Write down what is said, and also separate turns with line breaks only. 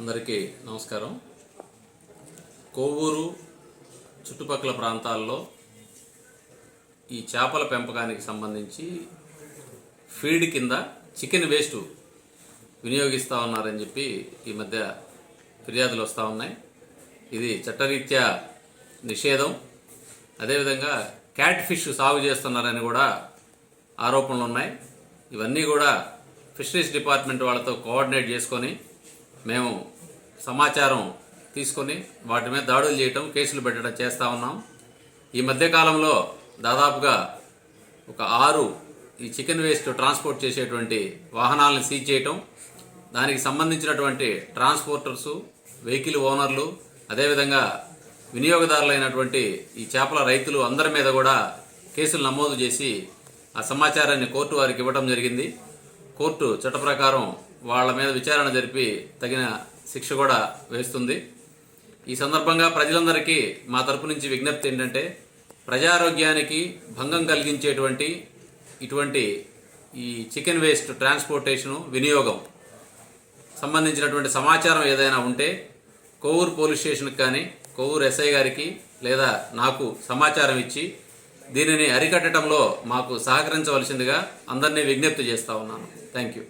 అందరికీ నమస్కారం. కొవ్వూరు చుట్టుపక్కల ప్రాంతాల్లో ఈ చేపల పెంపకానికి సంబంధించి ఫీడ్ కింద చికెన్ వేస్ట్ వినియోగిస్తూ ఉన్నారని చెప్పి ఈ మధ్య ఫిర్యాదులు వస్తూ ఉన్నాయి. ఇది చట్టరీత్యా నిషేధం. అదేవిధంగా క్యాట్ ఫిష్ సాగు చేస్తున్నారని కూడా ఆరోపణలు ఉన్నాయి. ఇవన్నీ కూడా ఫిషరీస్ డిపార్ట్మెంట్ వాళ్ళతో కోఆర్డినేట్ చేసుకొని మేము సమాచారం తీసుకొని వాటి మీద దాడులు చేయటం కేసులు పెట్టడం చేస్తూ ఉన్నాం. ఈ మధ్యకాలంలో దాదాపుగా ఒక ఆరు ఈ చికెన్ వేస్ట్ ట్రాన్స్పోర్ట్ చేసేటువంటి వాహనాలను సీజ్ చేయటం దానికి సంబంధించినటువంటి ట్రాన్స్పోర్టర్సు వెహికల్ ఓనర్లు అదేవిధంగా వినియోగదారులైనటువంటి ఈ చేపల రైతులు అందరి మీద కూడా కేసులు నమోదు చేసి ఆ సమాచారాన్ని కోర్టు వారికి ఇవ్వడం జరిగింది. కోర్టు చట్ట ప్రకారం వాళ్ళ మీద విచారణ జరిపి తగిన శిక్ష కూడా వేస్తుంది. ఈ సందర్భంగా ప్రజలందరికీ మా తరపు నుంచి విజ్ఞప్తి ఏంటంటే ప్రజారోగ్యానికి భంగం కలిగించేటువంటి ఇటువంటి ఈ చికెన్ వేస్ట్ ట్రాన్స్పోర్టేషను వినియోగం సంబంధించినటువంటి సమాచారం ఏదైనా ఉంటే కోవూరు పోలీస్ స్టేషన్కి కానీ కోవూరు ఎస్ఐ గారికి లేదా నాకు సమాచారం ఇచ్చి దీనిని అరికట్టడంలో మాకు సహకరించవలసిందిగా అందరినీ విజ్ఞప్తి చేస్తా ఉన్నాను. Thank you.